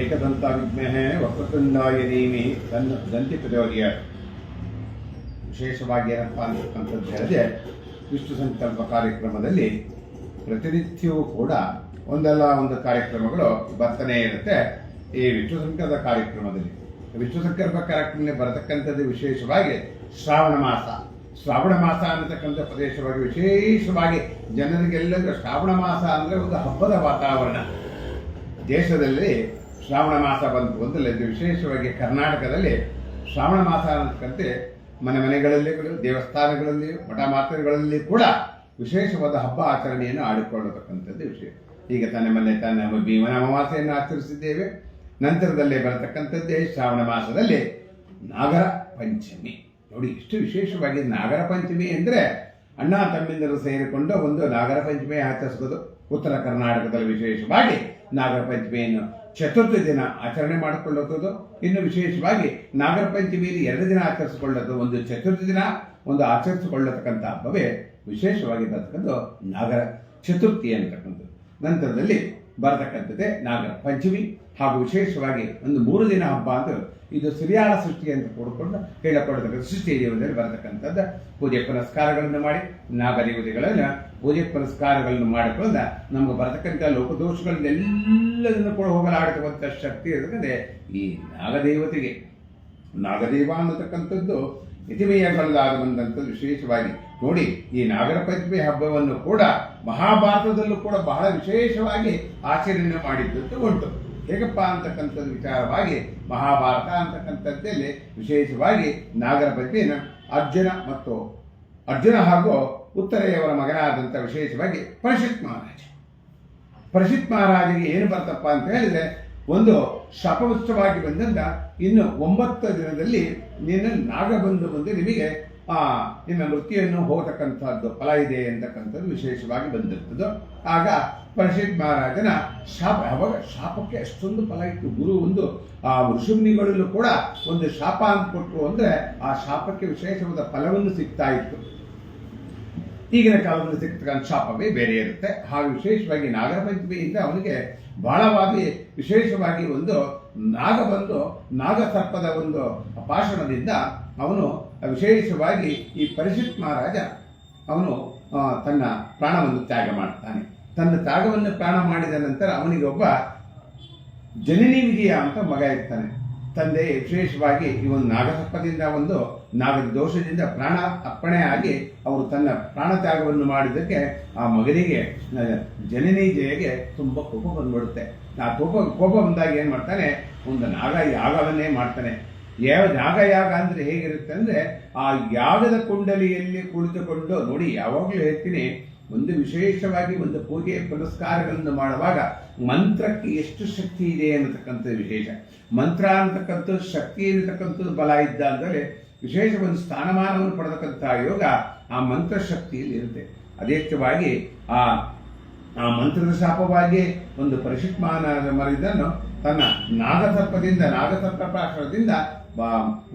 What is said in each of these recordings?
ಏಕದಂತ ವಿದ್ಮಹೆ ವಕ್ರತುಂಡಾಯ ನೀಮಿ ತನ್ನ ದಂತಿ ಪ್ರಚೋದಯ. ವಿಶೇಷವಾಗಿ ಏನಪ್ಪ ಅಂತಕ್ಕಂಥದ್ದು ಹೇಳಿದೆ ವಿಷ್ಣು ಸಂಕಲ್ಪ ಕಾರ್ಯಕ್ರಮದಲ್ಲಿ ಪ್ರತಿನಿತ್ಯವೂ ಕೂಡ ಒಂದಲ್ಲ ಒಂದು ಕಾರ್ಯಕ್ರಮಗಳು ಬರ್ತಾನೆ ಇರುತ್ತೆ ಈ ವಿಷ್ಣು ಸಂಕಲ್ಪ ಕಾರ್ಯಕ್ರಮದಲ್ಲಿ. ವಿಷ್ಣು ಸಂಕಲ್ಪ ಕಾರ್ಯಕ್ರಮದಲ್ಲಿ ಬರತಕ್ಕಂಥದ್ದು ವಿಶೇಷವಾಗಿ ಶ್ರಾವಣ ಮಾಸ. ಶ್ರಾವಣ ಮಾಸ ಅನ್ನತಕ್ಕಂಥ ಪ್ರದೇಶವಾಗಿ ವಿಶೇಷವಾಗಿ ಜನರಿಗೆಲ್ಲರಿಗೂ ಶ್ರಾವಣ ಮಾಸ ಅಂದರೆ ಒಂದು ಹಬ್ಬದ ವಾತಾವರಣ. ದೇಶದಲ್ಲಿ ಶ್ರಾವಣ ಮಾಸ ಬಂತು ಇದು ವಿಶೇಷವಾಗಿ ಕರ್ನಾಟಕದಲ್ಲಿ ಶ್ರಾವಣ ಮಾಸ ಅನ್ನತಕ್ಕಂತೆ ಮನೆ ಮನೆಗಳಲ್ಲಿ ದೇವಸ್ಥಾನಗಳಲ್ಲಿ ಮಠ ಮಾತ್ರೆಗಳಲ್ಲಿ ಕೂಡ ವಿಶೇಷವಾದ ಹಬ್ಬ ಆಚರಣೆಯನ್ನು ಆಡಿಕೊಳ್ಳತಕ್ಕಂಥದ್ದು ವಿಷಯ ಈಗ ತನ್ನ ಮನೆ ತನ್ನ ಭೀಮನ ಅಮಾವಾಸ್ಯೆಯನ್ನು ಆಚರಿಸಿದ್ದೇವೆ. ನಂತರದಲ್ಲೇ ಬರತಕ್ಕಂಥದ್ದೇ ಶ್ರಾವಣ ಮಾಸದಲ್ಲಿ ನಾಗರ ಪಂಚಮಿ. ನೋಡಿ, ಇಷ್ಟು ವಿಶೇಷವಾಗಿ ನಾಗರ ಪಂಚಮಿ ಅಂದರೆ ಅಣ್ಣ ತಮ್ಮಿಂದರು ಸೇರಿಕೊಂಡು ಒಂದು ನಾಗರ ಪಂಚಮಿ ಆಚರಿಸೋದು ಉತ್ತರ ಕರ್ನಾಟಕದಲ್ಲಿ ವಿಶೇಷವಾಗಿ ನಾಗರ ಪಂಚಮಿಯನ್ನು ಚತುರ್ಥಿ ದಿನ ಆಚರಣೆ ಮಾಡಿಕೊಳ್ಳುವಂಥದ್ದು. ಇನ್ನು ವಿಶೇಷವಾಗಿ ನಾಗರ ಪಂಚಮಿಯಲ್ಲಿ ಎರಡು ದಿನ ಆಚರಿಸಿಕೊಳ್ಳೋದು ಒಂದು ಚತುರ್ಥಿ ದಿನ, ಒಂದು ಆಚರಿಸಿಕೊಳ್ಳತಕ್ಕಂಥ ಹಬ್ಬವೇ ವಿಶೇಷವಾಗಿ ಬರ್ತಕ್ಕಂಥ ನಾಗರ ಚತುರ್ಥಿ ಅಂತಕ್ಕಂಥದ್ದು. ನಂತರದಲ್ಲಿ ಬರತಕ್ಕಂಥದ್ದೇ ನಾಗರ ಪಂಚಮಿ ಹಾಗೂ ವಿಶೇಷವಾಗಿ ಒಂದು ಮೂರು ದಿನ ಹಬ್ಬ ಅಂತ ಇದು ಸುರಿಯಾಳ ಸೃಷ್ಟಿ ಅಂತ ಕೂಡಿಕೊಂಡು ಹೇಳಕೊಡತಕ್ಕಂಥ ಸೃಷ್ಟಿ ದೇವದಲ್ಲಿ ಬರತಕ್ಕಂಥದ್ದು. ಪೂಜೆ ಪುನಸ್ಕಾರಗಳನ್ನು ಮಾಡಿ ನಾಗದೇವತೆಗಳನ್ನು ಪೂಜೆ ಪುನಸ್ಕಾರಗಳನ್ನು ಮಾಡಿಕೊಂಡು ನಮಗೆ ಬರತಕ್ಕಂಥ ಲೋಕದೋಷಗಳನ್ನೆಲ್ಲದನ್ನು ಕೂಡ ಹೋಗಲಾಡತಕ್ಕಂಥ ಶಕ್ತಿ ಇರ್ತದೆ ಈ ನಾಗದೇವತೆಗೆ. ನಾಗದೇವ ಅನ್ನತಕ್ಕಂಥದ್ದು ಯತಿಮೇಯಗಳಾದ ಬಂದಂಥದ್ದು ವಿಶೇಷವಾಗಿ. ನೋಡಿ, ಈ ನಾಗರ ಪಂಚಮಿ ಹಬ್ಬವನ್ನು ಕೂಡ ಮಹಾಭಾರತದಲ್ಲೂ ಕೂಡ ಬಹಳ ವಿಶೇಷವಾಗಿ ಆಚರಣೆ ಮಾಡಿದ್ದದ್ದು ಉಂಟು. ಹೇಗಪ್ಪ ಅಂತಕ್ಕಂಥದ್ದು ವಿಚಾರವಾಗಿ, ಮಹಾಭಾರತ ಅಂತಕ್ಕಂಥದ್ದಲ್ಲಿ ವಿಶೇಷವಾಗಿ ನಾಗರ ಅರ್ಜುನ ಮತ್ತು ಅರ್ಜುನ ಹಾಗೂ ಉತ್ತರೆಯವರ ಮಗನಾದಂಥ ವಿಶೇಷವಾಗಿ ಪರಿಷತ್ ಮಹಾರಾಜ. ಪರಿಷತ್ ಮಹಾರಾಜಿಗೆ ಏನು ಬರ್ತಪ್ಪ ಅಂತ ಹೇಳಿದರೆ, ಒಂದು ಶಾಪವೃಷ್ಟವಾಗಿ ಬಂದಂತ ಇನ್ನು ಒಂಬತ್ತು ದಿನದಲ್ಲಿ ನೀನು ನಾಗಬಂಧು ಬಂದು ನಿಮಗೆ ನಿಮ್ಮ ಮೃತ್ಯುವನ್ನು ಹೋಗತಕ್ಕಂಥದ್ದು ಫಲ ಇದೆ ಅಂತಕ್ಕಂಥದ್ದು ವಿಶೇಷವಾಗಿ ಬಂದಿರ್ತದ್ದು ಆಗ ಪರಿಷತ್ ಮಹಾರಾಜನ ಶಾಪ, ಅವಾಗ ಶಾಪಕ್ಕೆ ಅಷ್ಟೊಂದು ಫಲ ಇತ್ತು. ಗುರು ಒಂದು, ಆ ಋಷಿಮುನಿಗಳಲ್ಲೂ ಕೂಡ ಒಂದು ಶಾಪ ಅಂತ ಕೊಟ್ಟರು ಅಂದ್ರೆ ಆ ಶಾಪಕ್ಕೆ ವಿಶೇಷವಾದ ಫಲವನ್ನು ಸಿಗ್ತಾ ಇತ್ತು. ಈಗಿನ ಕಾಲದಲ್ಲಿ ಸಿಗ್ತಕ್ಕಂಥ ಶಾಪವೇ ಬೇರೆ ಇರುತ್ತೆ. ಹಾಗೂ ವಿಶೇಷವಾಗಿ ನಾಗರ ಪಂಚಮಿಯಿಂದ ಅವನಿಗೆ ಬಹಳವಾಗಿ ವಿಶೇಷವಾಗಿ ಒಂದು ನಾಗ ಬಂದು ನಾಗಸರ್ಪದ ಒಂದು ಭಾಷಣದಿಂದ ಅವನು ವಿಶೇಷವಾಗಿ ಈ ಪರಿಷತ್ ಮಹಾರಾಜ, ಅವನು ತನ್ನ ಪ್ರಾಣವನ್ನು ತ್ಯಾಗ ಮಾಡ್ತಾನೆ. ತನ್ನ ತ್ಯಾಗವನ್ನು ಪ್ರಾಣ ಮಾಡಿದ ನಂತರ ಅವನಿಗೆ ಒಬ್ಬ ಜನನಿ ವಿಜಯ ಅಂತ ಮಗ ಇರ್ತಾನೆ. ತಂದೆ ವಿಶೇಷವಾಗಿ ಈ ಒಂದು ನಾಗಸಪ್ಪದಿಂದ ಒಂದು ನಾಗದ ದೋಷದಿಂದ ಪ್ರಾಣ ಅರ್ಪಣೆ ಆಗಿ ಅವರು ತನ್ನ ಪ್ರಾಣ ತ್ಯಾಗವನ್ನು ಮಾಡಿದ್ದಕ್ಕೆ ಆ ಮಗನಿಗೆ ಜನನಿ ಜಯಗೆ ತುಂಬ ಕೋಪ ಬಂದ್ಬಿಡುತ್ತೆ. ಆ ಕೋಪ ಕೋಪ ಬಂದಾಗ ಏನು ಮಾಡ್ತಾನೆ? ಒಂದು ನಾಗ ಯಾಗವನ್ನೇ ಮಾಡ್ತಾನೆ. ಯಾವ ನಾಗ ಯಾಗ ಅಂದ್ರೆ ಹೇಗಿರುತ್ತೆ ಅಂದ್ರೆ ಆ ಯಾಗದ ಕುಂಡಲಿಯಲ್ಲಿ ಕುಳಿತುಕೊಂಡು ನೋಡಿ, ಯಾವಾಗಲೂ ಹೇಳ್ತೀನಿ, ಒಂದು ವಿಶೇಷವಾಗಿ ಒಂದು ಪೂಜೆ ಪುನಸ್ಕಾರಗಳನ್ನು ಮಾಡುವಾಗ ಮಂತ್ರಕ್ಕೆ ಎಷ್ಟು ಶಕ್ತಿ ಇದೆ ಅನ್ನತಕ್ಕಂಥದ್ದು ವಿಶೇಷ. ಮಂತ್ರ ಅನ್ನತಕ್ಕಂಥದ್ದು, ಶಕ್ತಿ ಅನ್ನತಕ್ಕಂಥದ್ದು ಬಲ ಇದ್ದ ಅಂದರೆ ವಿಶೇಷ ಒಂದು ಸ್ಥಾನಮಾನವನ್ನು ಪಡೆದಕ್ಕಂಥ ಯೋಗ ಆ ಮಂತ್ರ ಶಕ್ತಿಯಲ್ಲಿ ಇರುತ್ತೆ. ಅದೇಷ್ಟವಾಗಿ ಆ ಆ ಮಂತ್ರದ ಶಾಪವಾಗಿ ಒಂದು ಪರಿಷತ್ ಮಹಾನಾದ ಮರಿದನ್ನು ತನ್ನ ನಾಗತರ್ಪದಿಂದ ನಾಗಸರ್ಪ ಪ್ರಾಶರದಿಂದ ಬ-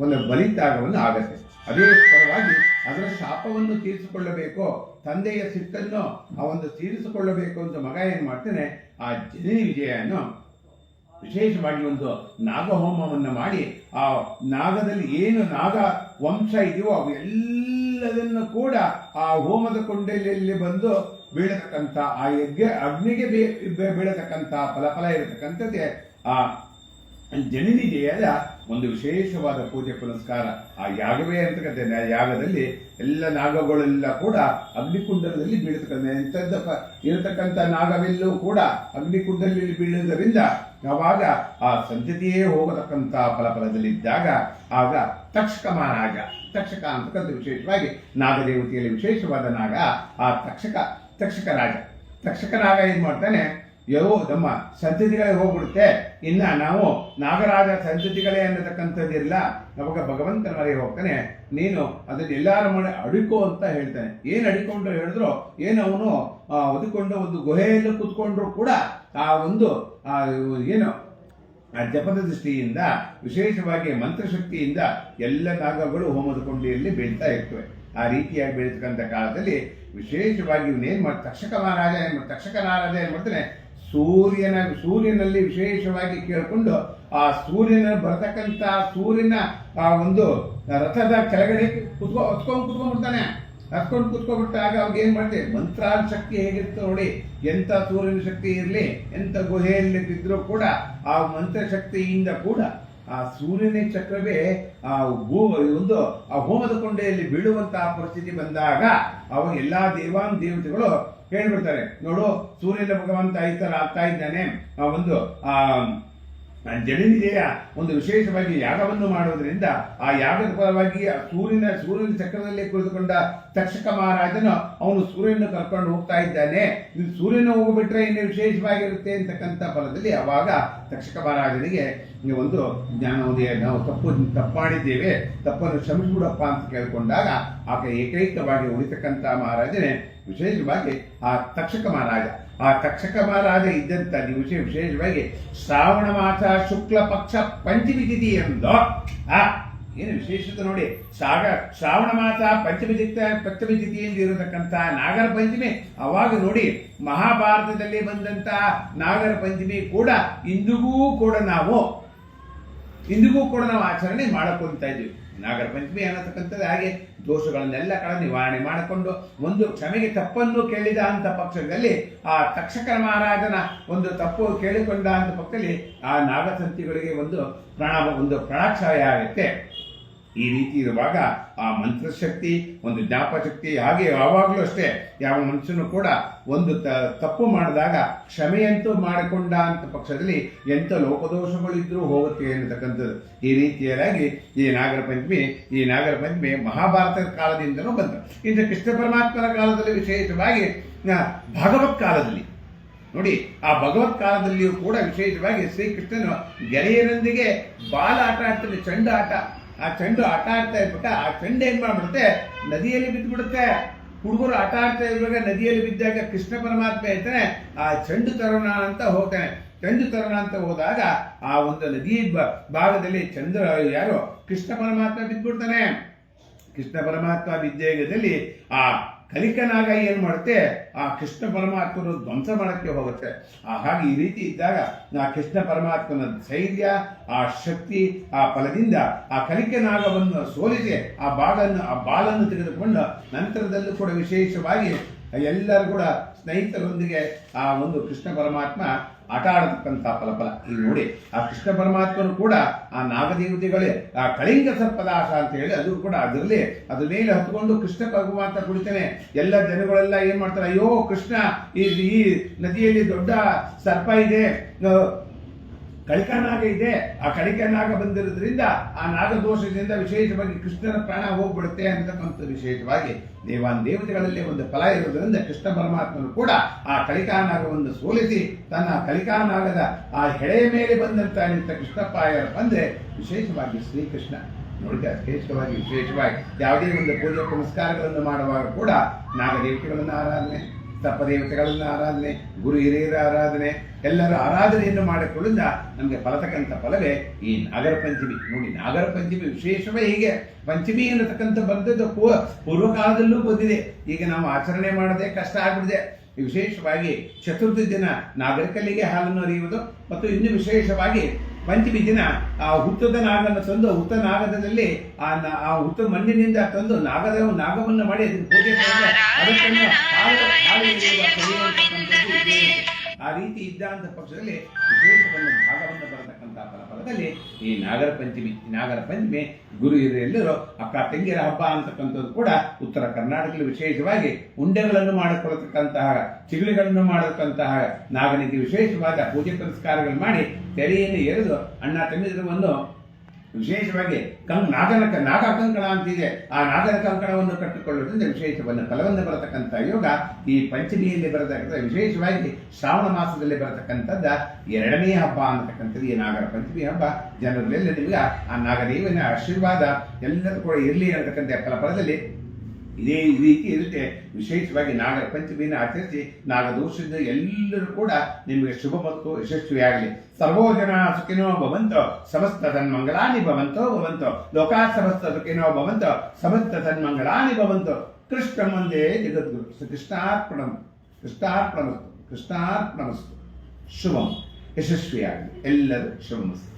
ಒಂದು ಬಲಿತ್ಯಾಗವನ್ನು ಆಗತ್ತೆ. ಅದೇ ಪರವಾಗಿ ಅದರ ಶಾಪವನ್ನು ತೀರಿಸಿಕೊಳ್ಳಬೇಕು, ತಂದೆಯ ಸಿಟ್ಟನ್ನು ಆ ಒಂದು ತೀರಿಸಿಕೊಳ್ಳಬೇಕು ಅಂತ ಮಗ ಏನು ಮಾಡ್ತಾನೆ, ಆ ಜನನಿ ವಿಜಯವನ್ನು ವಿಶೇಷವಾಗಿ ಒಂದು ನಾಗಹೋಮವನ್ನು ಮಾಡಿ, ಆ ನಾಗದಲ್ಲಿ ಏನು ನಾಗ ವಂಶ ಇದೆಯೋ ಅವು ಎಲ್ಲದನ್ನು ಕೂಡ ಆ ಹೋಮದ ಕೊಂಡಲಿಯಲ್ಲಿ ಬಂದು ಬೀಳತಕ್ಕಂಥ, ಆ ಯಜ್ಞ, ಅಗ್ನಿಗೆ ಬೀಳತಕ್ಕಂಥ ಫಲಫಲ ಇರತಕ್ಕಂಥದ್ದೇ ಆ ಜನನಿ ಜಯದ ಒಂದು ವಿಶೇಷವಾದ ಪೂಜೆ ಪುನಸ್ಕಾರ. ಆ ಯಾಗವೇ ಅಂತಕ್ಕಂಥ ಕಥೆ ಯಾಗದಲ್ಲಿ ಎಲ್ಲ ನಾಗಗಳೆಲ್ಲ ಕೂಡ ಅಗ್ನಿಕುಂಡಲದಲ್ಲಿ ಬೀಳತಕ್ಕಂಥ ಎಂಥದ್ದ ಇರತಕ್ಕಂಥ ನಾಗವೆಲ್ಲೂ ಕೂಡ ಅಗ್ನಿಕುಂಡದಲ್ಲಿ ಬೀಳುವುದರಿಂದ ಯಾವಾಗ ಆ ಸಂತತಿಯೇ ಹೋಗತಕ್ಕಂಥ ಫಲಫಲದಲ್ಲಿದ್ದಾಗ ಆಗ ತಕ್ಷಕ ಮಹಾರಾಜ ತಕ್ಷಕ ಅಂತಕ್ಕಂಥ ವಿಶೇಷವಾಗಿ ನಾಗದೇವತೆಯಲ್ಲಿ ವಿಶೇಷವಾದ ನಾಗ ಆ ತಕ್ಷಕ ತಕ್ಷಕ ರಾಜ ತಕ್ಷಕ ನಾಗ ಏನ್ ಮಾಡ್ತಾನೆ? ಯೋ ನಮ್ಮ ಸಂತತಿಗಳೇ ಹೋಗ್ಬಿಡುತ್ತೆ. ಇನ್ನ ನಾವು ನಾಗರಾಜ ಸಂತತಿಗಳೇ ಅನ್ನತಕ್ಕಂಥದ್ದಿಲ್ಲ. ನಮಗೆ ಭಗವಂತನ ಮರೆಗೆ ಹೋಗ್ತಾನೆ. ನೀನು ಅದನ್ನ ಎಲ್ಲರ ಮನೆ ಅಡಿಕೋ ಅಂತ ಹೇಳ್ತಾನೆ. ಏನು ಅಡಿಕೊಂಡು ಹೇಳಿದ್ರು, ಏನು ಅವನು ಒದಿಕೊಂಡು ಒಂದು ಗುಹೆಯಲ್ಲಿ ಕೂತ್ಕೊಂಡ್ರು ಕೂಡ ಆ ಒಂದು ಏನು, ಆ ಜಪದ ದೃಷ್ಟಿಯಿಂದ, ವಿಶೇಷವಾಗಿ ಮಂತ್ರಶಕ್ತಿಯಿಂದ ಎಲ್ಲ ನಾಗಗಳು ಹೋಮದ ಕೊಂಡಿಯಲ್ಲಿ ಬೀಳ್ತಾ ಇರ್ತವೆ. ಆ ರೀತಿಯಾಗಿ ಬೆಳೀತಕ್ಕಂಥ ಕಾಲದಲ್ಲಿ ವಿಶೇಷವಾಗಿ ಇವನೇನ್ ಮಾಡಿ ತಕ್ಷಕ ಮಹಾರಾಜ ಏನ್ ತಕ್ಷಕ ಮಹಾರಾಜ ಏನು ಮಾಡ್ತಾನೆ ಸೂರ್ಯನ, ಸೂರ್ಯನಲ್ಲಿ ವಿಶೇಷವಾಗಿ ಕೇಳಿಕೊಂಡು ಆ ಸೂರ್ಯನ ಬರತಕ್ಕಂತ ಸೂರ್ಯನ ಆ ಒಂದು ರಥದ ಕೆಳಗಡೆ ಕುತ್ಕೊ, ಹೊತ್ಕೊಂಡು ಕುತ್ಕೊಂಡ್ಬಿಡ್ತಾನೆ. ಹತ್ಕೊಂಡು ಕುತ್ಕೊಂಡ್ಬಿಟ್ಟಾಗ ಅವಾಗ ಏನು ಮಾಡಿದೆ ಮಂತ್ರಾಲ ಶಕ್ತಿ ಹೇಗಿರುತ್ತೆ ನೋಡಿ, ಎಂತ ಸೂರ್ಯನ ಶಕ್ತಿ ಇರಲಿ, ಎಂತ ಗುಹೆಯಲ್ಲಿ ಬಿದ್ದರೂ ಕೂಡ ಆ ಮಂತ್ರ ಶಕ್ತಿಯಿಂದ ಕೂಡ ಆ ಸೂರ್ಯನ ಚಕ್ರವೇ ಆ ಭೂ, ಒಂದು, ಆ ಹೋಮದ ಕೊಂಡೆಯಲ್ಲಿ ಬೀಳುವಂತಹ ಪರಿಸ್ಥಿತಿ ಬಂದಾಗ ಅವಾಗ ಎಲ್ಲಾ ದೇವಾನ್ ದೇವತೆಗಳು ಹೇಳ್ಬಿಡ್ತಾರೆ, ನೋಡು, ಸೂರ್ಯನ ಭಗವಂತ ಈ ತರ ಆಗ್ತಾ ಇದ್ದಾನೆ. ಆ ಒಂದು, ಆ ಜಡನಿದೆಯ ಒಂದು ವಿಶೇಷವಾಗಿ ಯಾಗವನ್ನು ಮಾಡುವುದರಿಂದ ಆ ಯಾಗದ ಫಲವಾಗಿ ಆ ಸೂರ್ಯನ ಸೂರ್ಯನ ಚಕ್ರದಲ್ಲಿ ಕುಳಿತುಕೊಂಡ ತಕ್ಷಕ ಮಹಾರಾಜನು ಅವನು ಸೂರ್ಯನ ಕರ್ಕೊಂಡು ಹೋಗ್ತಾ ಇದ್ದಾನೆ. ಇದು ಸೂರ್ಯನ ಹೋಗಿಬಿಟ್ರೆ ಇನ್ನು ವಿಶೇಷವಾಗಿರುತ್ತೆ ಅಂತಕ್ಕಂಥ ಫಲದಲ್ಲಿ ಅವಾಗ ತಕ್ಷಕ ಮಹಾರಾಜನಿಗೆ ಒಂದು ಜ್ಞಾನೋದಯ ನಾವು ತಪ್ಪು ತಪ್ಪಾಡಿದ್ದೇವೆ ತಪ್ಪನ್ನು ಕ್ಷಮಿಸ್ಬಿಡಪ್ಪ ಅಂತ ಕೇಳಿಕೊಂಡಾಗ ಆಕೆ ಏಕೈಕವಾಗಿ ಉಳಿತಕ್ಕಂಥ ಮಹಾರಾಜನೇ ವಿಶೇಷವಾಗಿ ಆ ತಕ್ಷಕ ಮಹಾರಾಜ. ಆ ತಕ್ಷಕ ಮಹಾರಾಜ ಇದ್ದಂತ ದಿವಸ ವಿಶೇಷವಾಗಿ ಶ್ರಾವಣ ಮಾಸ ಶುಕ್ಲ ಪಕ್ಷ ಪಂಚಮಿ ತಿಥಿ ಎಂದು. ಆ, ಏನು ವಿಶೇಷತೆ ನೋಡಿ, ಸಾಗ, ಶ್ರಾವಣ ಮಾಸ ಪಂಚಮಿ ಪಂಚಮಿ ತಿಥಿಯಿಂದ ಇರತಕ್ಕಂಥ ನಾಗರ ಪಂಚಮಿ, ಅವಾಗ ನೋಡಿ ಮಹಾಭಾರತದಲ್ಲಿ ಬಂದಂತಹ ನಾಗರ ಪಂಚಮಿ ಕೂಡ ಇಂದಿಗೂ ಕೂಡ ನಾವು, ಇಂದಿಗೂ ಕೂಡ ನಾವು ಆಚರಣೆ ಮಾಡಕೊಂತ ಇದ್ದೀವಿ ನಾಗರ ಪಂಚಮಿ ಅನ್ನತಕ್ಕಂಥದ್ದು. ಹಾಗೆ ದೋಷಗಳನ್ನೆಲ್ಲ ಕಳ ನಿವಾರಣೆ ಮಾಡಿಕೊಂಡು ಒಂದು ಕ್ಷಮೆಗೆ ತಪ್ಪನ್ನು ಕೇಳಿದ ಅಂತ ಪಕ್ಷದಲ್ಲಿ ಆ ತಕ್ಷಕರ ಮಹಾರಾಜನ ಒಂದು ತಪ್ಪು ಕೇಳಿಕೊಂಡ ಅಂತ ಪಕ್ಷದಲ್ಲಿ ಆ ನಾಗಸಂತಿಗಳಿಗೆ ಒಂದು ಪ್ರಾಣ ಒಂದು ಪ್ರಾಣಾಕ್ಷಯ ಆಗುತ್ತೆ ಈ ರೀತಿ ಇರುವಾಗ ಆ ಮಂತ್ರಶಕ್ತಿ, ಒಂದು ಜ್ಞಾಪಶಕ್ತಿ ಹಾಗೆ ಯಾವಾಗಲೂ ಅಷ್ಟೇ, ಯಾವ ಮನುಷ್ಯನು ಕೂಡ ಒಂದು ತಪ್ಪು ಮಾಡಿದಾಗ ಕ್ಷಮೆಯಂತೂ ಮಾಡಿಕೊಂಡ ಅಂತ ಪಕ್ಷದಲ್ಲಿ ಎಂಥ ಲೋಪದೋಷಗಳಿದ್ರೂ ಹೋಗುತ್ತೆ ಅನ್ನತಕ್ಕಂಥದ್ದು ಈ ರೀತಿಯಾಗಿ ಈ ನಾಗರ ಪಂಚಮಿ ಈ ನಾಗರ ಪಂಚಮಿ ಮಹಾಭಾರತದ ಕಾಲದಿಂದಲೂ ಬಂತು. ಇನ್ನು ಕೃಷ್ಣ ಪರಮಾತ್ಮನ ಕಾಲದಲ್ಲಿ ವಿಶೇಷವಾಗಿ ಭಗವತ್ ಕಾಲದಲ್ಲಿ. ನೋಡಿ, ಆ ಭಗವತ್ ಕಾಲದಲ್ಲಿಯೂ ಕೂಡ ವಿಶೇಷವಾಗಿ ಶ್ರೀಕೃಷ್ಣನು ಗೆಳೆಯರೊಂದಿಗೆ ಬಾಲ ಆಟ ಆಡ್ತಾನೆ ಚೆಂಡು ಆಟ ಆ ಚೆಂಡು ಆಟ ಆಡ್ತಾ ಇದ್ಬಿಟ್ಟು ಆ ಚೆಂಡು ಏನು ಮಾಡ್ಬಿಡುತ್ತೆ? ನದಿಯಲ್ಲಿ ಬಿದ್ದುಬಿಡುತ್ತೆ. ಹುಡುಗರು ಆಟ ಆಡ್ತಾ ಇರುವಾಗ ನದಿಯಲ್ಲಿ ಬಿದ್ದಾಗ ಕೃಷ್ಣ ಪರಮಾತ್ಮ ಹೇಳ್ತಾನೆ ಆ ಚೆಂಡು ತರೋಣ ಅಂತ ಹೋಗ್ತಾನೆ. ಚೆಂಡು ತರೋಣ ಅಂತ ಹೋದಾಗ ಆ ಒಂದು ನದಿ ಭಾಗದಲ್ಲಿ ಚಂದ್ರ ಯಾರು? ಕೃಷ್ಣ ಪರಮಾತ್ಮ ಬಿದ್ದ್ಬಿಡ್ತಾನೆ. ಕೃಷ್ಣ ಪರಮಾತ್ಮ ವಿದ್ಯೇಗದಲ್ಲಿ ಆ ಕಲಿಕನಾಗ ಏನು ಮಾಡುತ್ತೆ? ಆ ಕೃಷ್ಣ ಪರಮಾತ್ಮನ ಧ್ವಂಸ ಮಾಡೋಕ್ಕೆ ಹೋಗುತ್ತೆ. ಹಾಗೆ ಈ ರೀತಿ ಇದ್ದಾಗ ಆ ಕೃಷ್ಣ ಪರಮಾತ್ಮನ ಧೈರ್ಯ, ಆ ಶಕ್ತಿ, ಆ ಫಲದಿಂದ ಆ ಕಲಿಕನಾಗವನ್ನು ಸೋಲಿಸಿ ಆ ಬಾಳನ್ನು, ಆ ಬಾಲನ್ನು ತೆಗೆದುಕೊಂಡು ನಂತರದಲ್ಲೂ ಕೂಡ ವಿಶೇಷವಾಗಿ ಎಲ್ಲರೂ ಕೂಡ ಸ್ನೇಹಿತರೊಂದಿಗೆ ಆ ಒಂದು ಕೃಷ್ಣ ಪರಮಾತ್ಮ ಆಟ ಆಡತಕ್ಕಂಥ ಫಲಫಲ. ಈಗ ನೋಡಿ, ಆ ಕೃಷ್ಣ ಪರಮಾತ್ಮನು ಕೂಡ ಆ ನಾಗದೇವತೆಗಳೇ, ಆ ಕಳಿಂಗ ಸರ್ಪದಾಶ ಅಂತ ಹೇಳಿ ಅದು ಕೂಡ ಅದರಲ್ಲಿ, ಅದ್ರ ಮೇಲೆ ಹತ್ಕೊಂಡು ಕೃಷ್ಣ ಪರಮಾತ್ಮ ಕುಡಿತಾನೆ ಎಲ್ಲ ಜನಗಳೆಲ್ಲ ಏನ್ ಮಾಡ್ತಾರೆ, ಅಯ್ಯೋ ಕೃಷ್ಣ ಈ ನದಿಯಲ್ಲಿ ದೊಡ್ಡ ಸರ್ಪ ಇದೆ. ಕಳಿಕನಾಗ ಇದೆ. ಆ ಕಳಿಕನಾಗ ಬಂದಿರೋದ್ರಿಂದ ಆ ನಾಗದೋಷದಿಂದ ವಿಶೇಷವಾಗಿ ಕೃಷ್ಣನ ಪ್ರಾಣ ಹೋಗ್ಬಿಡುತ್ತೆ ಅಂತಕ್ಕಂಥ ವಿಶೇಷವಾಗಿ ದೇವಾನ್ ದೇವತೆಗಳಲ್ಲಿ ಒಂದು ಫಲ ಇರೋದರಿಂದ ಕೃಷ್ಣ ಪರಮಾತ್ಮನು ಕೂಡ ಆ ಕಳಿಕಾನಾಗವನ್ನು ಸೋಲಿಸಿ ತನ್ನ ಕಳಿಕಾನಾಗದ ಆ ಹೆಳೆಯ ಮೇಲೆ ಬಂದಂತ ಕೃಷ್ಣಪ್ಪ ಯಾರಪ್ಪ ಅಂದ್ರೆ ವಿಶೇಷವಾಗಿ ಶ್ರೀಕೃಷ್ಣ. ನೋಡಿದ ವಿಶೇಷವಾಗಿ ವಿಶೇಷವಾಗಿ ಯಾವುದೇ ಒಂದು ಪೂಜೆ ಪುನಸ್ಕಾರಗಳನ್ನು ಮಾಡುವಾಗ ಕೂಡ ನಾಗದೇವತೆಗಳನ್ನು ಆರಾಧನೆ. ತಪ್ಪದೇವತೆಗಳನ್ನ ಆರಾಧನೆ, ಗುರು ಹಿರಿಯರ ಆರಾಧನೆ, ಎಲ್ಲರ ಆರಾಧನೆಯನ್ನು ಮಾಡಿಕೊಳ್ಳಿಂದ ನಮಗೆ ಫಲತಕ್ಕಂಥ ಫಲವೇ ಈ ನಾಗರ ಪಂಚಮಿ ನೋಡಿ ನಾಗರ ಪಂಚಮಿ ವಿಶೇಷವೇ ಹೀಗೆ. ಪಂಚಮಿ ಅನ್ನತಕ್ಕಂಥ ಬಂದದ್ದು ಪೂರ್ವಕಾಲದಲ್ಲೂ ಬಂದಿದೆ. ಈಗ ನಾವು ಆಚರಣೆ ಮಾಡದೆ ಕಷ್ಟ ಆಗ್ಬಿಡಿದೆ. ವಿಶೇಷವಾಗಿ ಚತುರ್ಥಿ ದಿನ ನಾಗರಿಕರಿಗೆ ಹಾಲನ್ನು ಅರಿಯುವುದು ಮತ್ತು ಇನ್ನು ವಿಶೇಷವಾಗಿ ಪಂಚಮಿ ದಿನ ಆ ಹುತ್ತದ ನಾಗನ್ನು ತಂದು, ಹುತ್ತ ನಾಗದಲ್ಲಿ ಆ ಆ ಹುತ್ತ ಮಣ್ಣಿನಿಂದ ತಂದು ನಾಗದ ನಾಗವನ್ನು ಮಾಡಿ ಅದನ್ನು ಪೂಜೆ ಆ ರೀತಿ ಇದ್ದಂತ ಪಕ್ಷದಲ್ಲಿ ವಿಶೇಷವನ್ನು ಭಾಗವನ್ನು ಬರತಕ್ಕಂಥ ಫಲಫಲದಲ್ಲಿ ಈ ನಾಗರ ಪಂಚಮಿ ನಾಗರ ಪಂಚಮಿ ಗುರು ಹಿರಿಯರೆಲ್ಲರೂ ಅಕ್ಕ ತಂಗಿರ ಹಬ್ಬ ಅಂತಕ್ಕಂಥದ್ದು ಕೂಡ ಉತ್ತರ ಕರ್ನಾಟಕದಲ್ಲಿ ವಿಶೇಷವಾಗಿ ಉಂಡೆಗಳನ್ನು ಮಾಡಿಕೊಳ್ಳತಕ್ಕಂತಹ ಚಿಗುಳಿಗಳನ್ನು ಮಾಡತಕ್ಕಂತಹ ನಾಗನಿಗೆ ವಿಶೇಷವಾದ ಪೂಜೆ ಪುರಸ್ಕಾರಗಳು ಮಾಡಿ ತೆರೆಯನ್ನು ಎರೆದು ಅಣ್ಣ ತಮ್ಮಿದರವನ್ನು ವಿಶೇಷವಾಗಿ ಕಂ ನಾಗನ ನಾಗ ಕಂಕಣ ಅಂತಿದೆ. ಆ ನಾಗನ ಕಂಕಣವನ್ನು ಕಟ್ಟಿಕೊಳ್ಳುವುದರಿಂದ ವಿಶೇಷವನ್ನು ಫಲವನ್ನು ಬರತಕ್ಕಂಥ ಯೋಗ ಈ ಪಂಚಮಿಯಲ್ಲಿ ಬರತಕ್ಕಂಥ, ವಿಶೇಷವಾಗಿ ಶ್ರಾವಣ ಮಾಸದಲ್ಲಿ ಬರತಕ್ಕಂಥದ್ದ ಎರಡನೇ ಹಬ್ಬ ಅಂತಕ್ಕಂಥದ್ದು ಈ ನಾಗರ ಪಂಚಮಿ ಹಬ್ಬ. ಜನರಲ್ಲೆಲ್ಲ ನಿಮಗೆ ಆ ನಾಗದೇವನ ಆಶೀರ್ವಾದ ಎಲ್ಲರೂ ಕೂಡ ಇರಲಿ ಅಂತಕ್ಕಂಥ ಫಲಫಲದಲ್ಲಿ ಇದೇ ರೀತಿ ಇರುತ್ತೆ. ವಿಶೇಷವಾಗಿ ನಾಗ ಪಂಚಮಿಯನ್ನು ಆಚರಿಸಿ ನಾಗದೋಷದಿಂದ ಎಲ್ಲರೂ ಕೂಡ ನಿಮಗೆ ಶುಭ ಮತ್ತು ಯಶಸ್ವಿಯಾಗಲಿ. ಸರ್ವೋ ಜನ ಸುಖಿನೋ ಭವಂತೋ, ಸಮಸ್ತ ತನ್ಮಂಗಳಾನಿ ಭವಂತೋ ಭವಂತೋ. ಲೋಕಾ ಸಮಸ್ತ ಸುಖಿನೋ ಭವಂತೋ, ಸಮಸ್ತ ತನ್ಮಂಗಳಾನಿ ಭವಂತೋ. ಕೃಷ್ಣ ಮುಂದೆ ಜಗದ್ಗುರು. ಕೃಷ್ಣಾರ್ಪಣ ಕೃಷ್ಣಾರ್ಪಣಮಸ್ತು. ಕೃಷ್ಣಾರ್ಪಣಮಸ್ತು. ಶುಭಂ. ಯಶಸ್ವಿಯಾಗಲಿ. ಎಲ್ಲರೂ ಶುಭಮಸ್ತು.